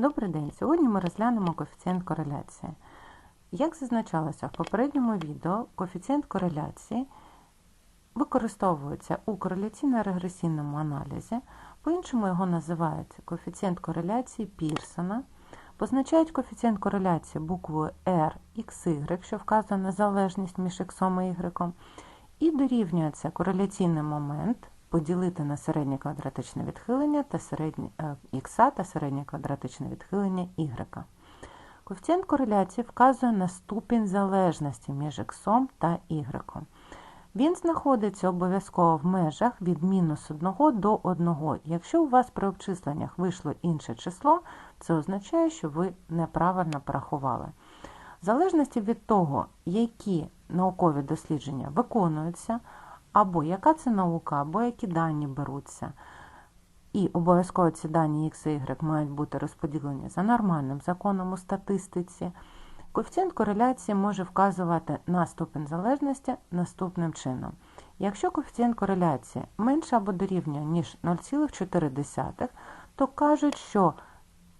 Добрий день! Сьогодні ми розглянемо коефіцієнт кореляції. Як зазначалося в попередньому відео, коефіцієнт кореляції використовується у кореляційно-регресійному аналізі, по-іншому його називають коефіцієнт кореляції Пірсона, позначають коефіцієнт кореляції буквою R, XY, що вказує на залежність між X і Y, і дорівнюється кореляційний момент поділити на середнє квадратичне відхилення та середнє х та середнє квадратичне відхилення y. Коефіцієнт кореляції вказує на ступінь залежності між х та y. Він знаходиться обов'язково в межах від мінус 1 до 1. Якщо у вас при обчисленнях вийшло інше число, це означає, що ви неправильно порахували. В залежності від того, які наукові дослідження виконуються, або яка це наука, або які дані беруться. І обов'язково ці дані X і Y мають бути розподілені за нормальним законом у статистиці. Коефіцієнт кореляції може вказувати на ступінь залежності наступним чином. Якщо коефіцієнт кореляції менше або дорівнює, ніж 0,4, то кажуть, що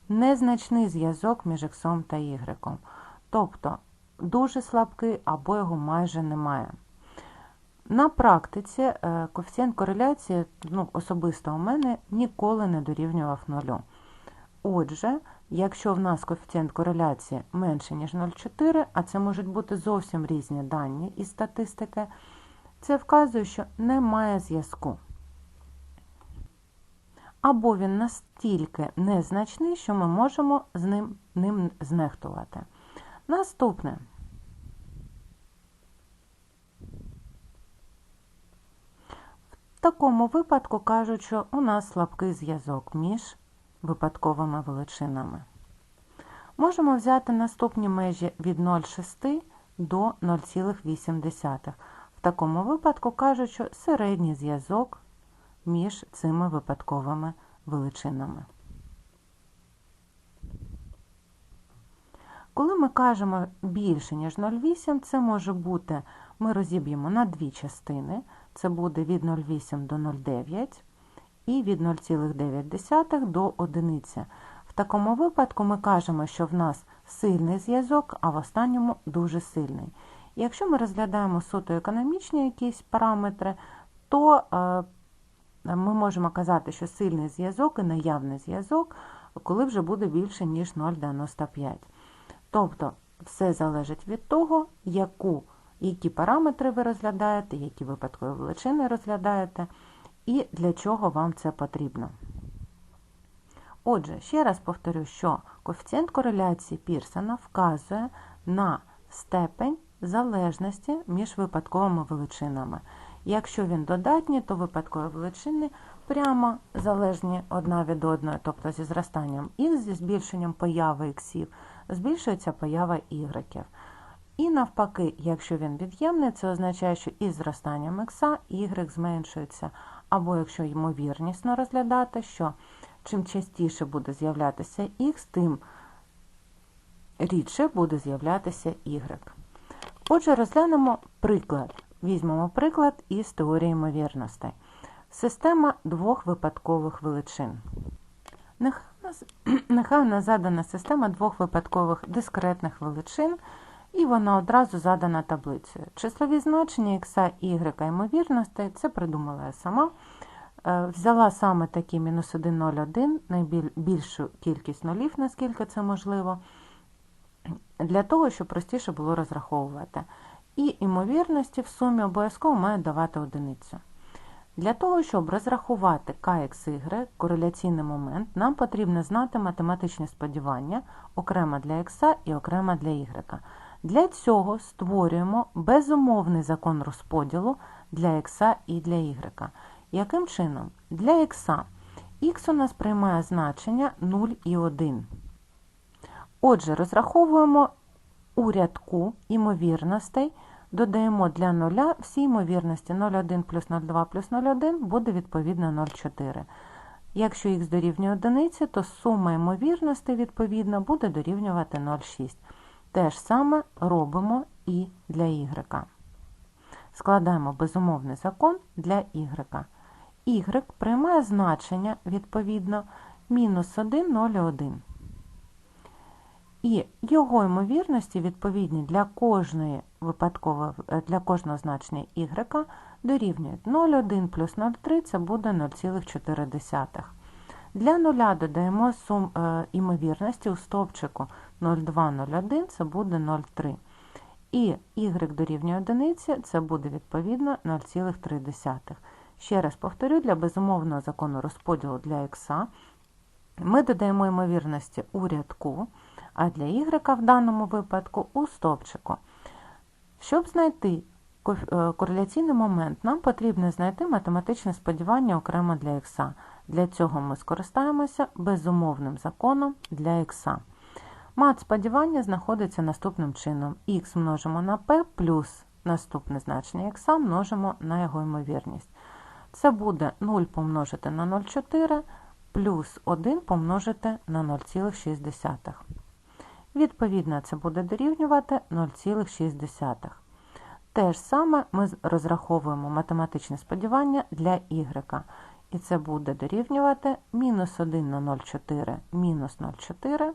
незначний зв'язок між X та Y. Тобто дуже слабкий або його майже немає. На практиці е, коефіцієнт кореляції, ну, особисто у мене, ніколи не дорівнював нулю. Отже, якщо в нас коефіцієнт кореляції менше, ніж 0,4, а це можуть бути зовсім різні дані із статистики, це вказує, що немає зв'язку. Або він настільки незначний, що ми можемо з ним, ним знехтувати. Наступне. Такому випадку кажуть, що у нас слабкий зв'язок між випадковими величинами. Можемо взяти наступні межі від 0,6 до 0,8. В такому випадку кажуть, що середній зв'язок між цими випадковими величинами. Коли ми кажемо більше, ніж 0,8, це може бути, ми розіб'ємо на дві частини – це буде від 0,8 до 0,9 і від 0,9 до 1. В такому випадку ми кажемо, що в нас сильний зв'язок, а в останньому дуже сильний. якщо ми розглядаємо суто економічні якісь параметри, то е, ми можемо казати, що сильний зв'язок і наявний зв'язок, коли вже буде більше, ніж 0,95. Тобто, все залежить від того, яку які параметри ви розглядаєте, які випадкові величини розглядаєте, і для чого вам це потрібно. Отже, ще раз повторю, що коефіцієнт кореляції Пірсона вказує на степень залежності між випадковими величинами. Якщо він додатній, то випадкові величини прямо залежні одна від одної, тобто зі зростанням х, зі збільшенням появи іксів, збільшується поява ігреків. І навпаки, якщо він від'ємний, це означає, що із зростанням х y зменшується. Або якщо ймовірнісно розглядати, що чим частіше буде з'являтися х, тим рідше буде з'являтися y. Отже, розглянемо приклад. Візьмемо приклад із теорії ймовірностей. Система двох випадкових величин. Нехай у нас задана система двох випадкових дискретних величин і вона одразу задана таблицею. Числові значення х y ймовірностей, це придумала я сама. Е, взяла саме такі мінус 1, 0, 1, найбільшу кількість нулів, наскільки це можливо, для того, щоб простіше було розраховувати. І ймовірності в сумі обов'язково мають давати одиницю. Для того, щоб розрахувати KXY, кореляційний момент, нам потрібно знати математичні сподівання окремо для X і окремо для Y. Для цього створюємо безумовний закон розподілу для х і для y. Яким чином? Для х х у нас приймає значення 0 і 1. Отже, розраховуємо у рядку ймовірностей, додаємо для 0 всі ймовірності 0,1 плюс 0,2 плюс 0,1 буде відповідно 0,4. Якщо х дорівнює 1, то сума ймовірностей, відповідно, буде дорівнювати 0,6. Те ж саме робимо і для y. Складаємо безумовний закон для y. y приймає значення, відповідно, мінус 1, 0 1. І його ймовірності відповідні для кожної е, для кожного значення y дорівнюють 0,1 плюс 0,3 це буде 0,4. Для нуля додаємо сум е, імовірності у стовпчику 0,2,01 це буде 0,3. І y дорівнює одиниці це буде відповідно 0,3. Ще раз повторю, для безумовного закону розподілу для х ми додаємо ймовірності у рядку, а для y в даному випадку у стовпчику. Щоб знайти е, кореляційний момент, нам потрібно знайти математичне сподівання окремо для х. Для цього ми скористаємося безумовним законом для х. Мат сподівання знаходиться наступним чином: х множимо на p плюс наступне значення х множимо на його ймовірність. Це буде 0 помножити на 0,4 плюс 1 помножити на 0,6. Відповідно, це буде дорівнювати 0,6. Те ж саме ми розраховуємо математичне сподівання для y. І це буде дорівнювати мінус 1 на 0,4 мінус 0,4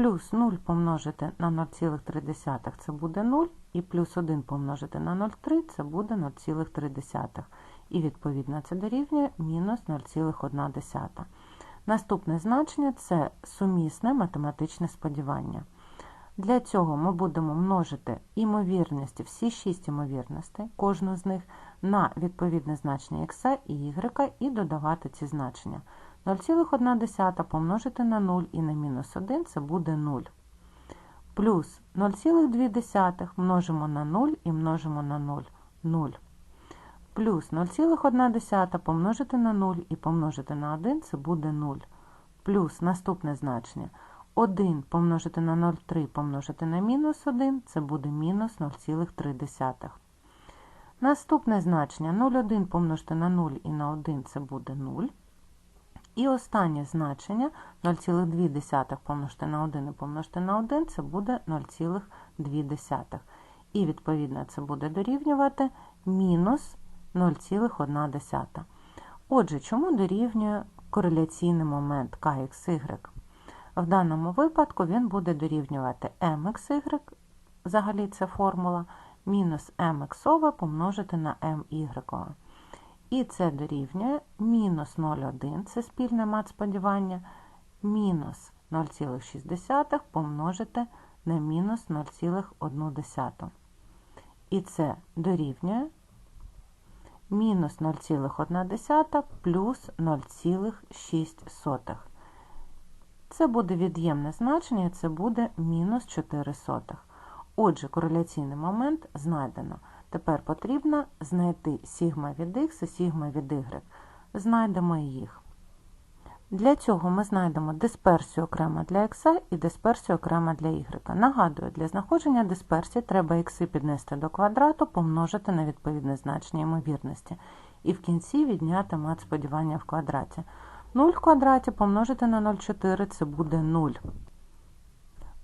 плюс 0 помножити на 0,3 це буде 0, і плюс 1 помножити на 0,3 це буде 0,3. І відповідно це дорівнює мінус 0,1. Наступне значення це сумісне математичне сподівання. Для цього ми будемо множити імовірності, всі 6 імовірностей, кожну з них, на відповідне значення х і y і додавати ці значення. 0,1 помножити на 0 і на мінус 1 це буде 0. Плюс 0,2 множимо на 0 і множимо на 0 0. Плюс 0,1 помножити на 0 і помножити на 1 це буде 0. Плюс наступне значення 1 помножити на 0,3 помножити на мінус 1 це буде мінус 0,3. Наступне значення 0,1 помножити на 0 і на 1 це буде 0. І останнє значення 0,2 помножити на 1 і помножити на 1 це буде 0,2. І, відповідно, це буде дорівнювати мінус 0,1. Отже, чому дорівнює кореляційний момент KXY? В даному випадку він буде дорівнювати MXY, взагалі це формула, мінус MX помножити на MY. І це дорівнює мінус 0,1, це спільне мат сподівання, мінус 0,6 помножити на мінус 0,1. І це дорівнює мінус 0,1 плюс 0,6. Це буде від'ємне значення, це буде мінус 4 сотих. Отже, кореляційний момент знайдено. Тепер потрібно знайти сігма від х і сігма від y. Знайдемо їх. Для цього ми знайдемо дисперсію окремо для х і дисперсію окремо для y. Нагадую, для знаходження дисперсії треба х піднести до квадрату, помножити на відповідне значення ймовірності. І в кінці відняти мат сподівання в квадраті. 0 в квадраті помножити на 0,4 це буде 0.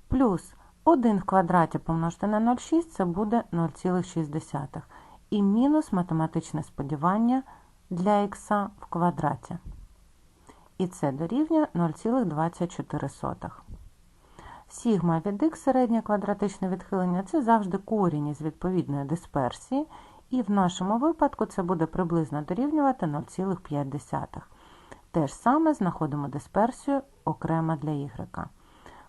Плюс 1 в квадраті помножити на 0,6 це буде 0,6. І мінус математичне сподівання для х в квадраті. І це дорівнює 0,24. Сігма від х середнє квадратичне відхилення це завжди корінь із відповідної дисперсії. І в нашому випадку це буде приблизно дорівнювати 0,5. Те ж саме знаходимо дисперсію окремо для y.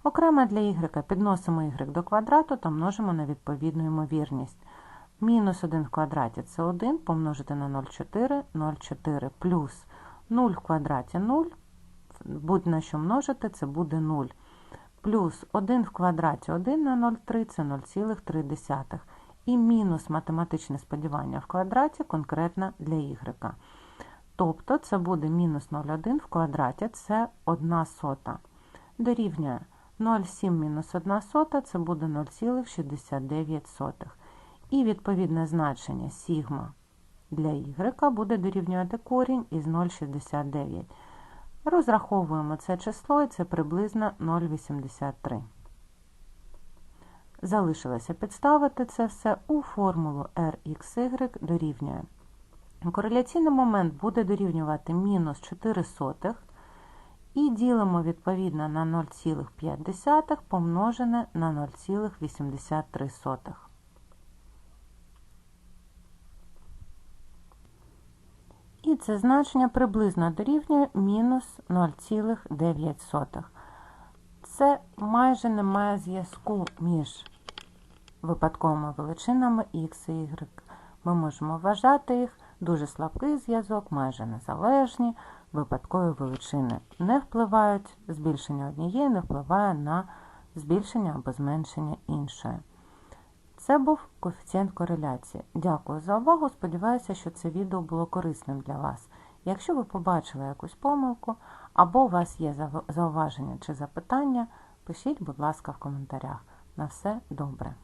Окремо для y підносимо y до квадрату та множимо на відповідну ймовірність. Мінус 1 в квадраті це 1 помножити на 0,4, 0,4 плюс 0 в квадраті 0, будь-на що множити, це буде 0. Плюс 1 в квадраті 1 на 0,3 це 0,3. І мінус математичне сподівання в квадраті конкретно для y. Тобто це буде мінус 0,1 в квадраті, це 1 сота. Дорівнює 0,7 мінус 1 сота це буде 0,69. І відповідне значення сігма для y буде дорівнювати корінь із 0,69. Розраховуємо це число і це приблизно 0,83. Залишилося підставити це все у формулу RxY дорівнює. Кореляційний момент буде дорівнювати мінус 4 сотих І ділимо відповідно на 0,5 помножене на 0,83. І це значення приблизно дорівнює мінус 0,9. Це майже немає зв'язку між випадковими величинами x і y. Ми можемо вважати їх дуже слабкий зв'язок, майже незалежні. Випадкові величини не впливають, збільшення однієї не впливає на збільшення або зменшення іншої. Це був коефіцієнт кореляції. Дякую за увагу. Сподіваюся, що це відео було корисним для вас. Якщо ви побачили якусь помилку, або у вас є зауваження чи запитання, пишіть, будь ласка, в коментарях. На все добре!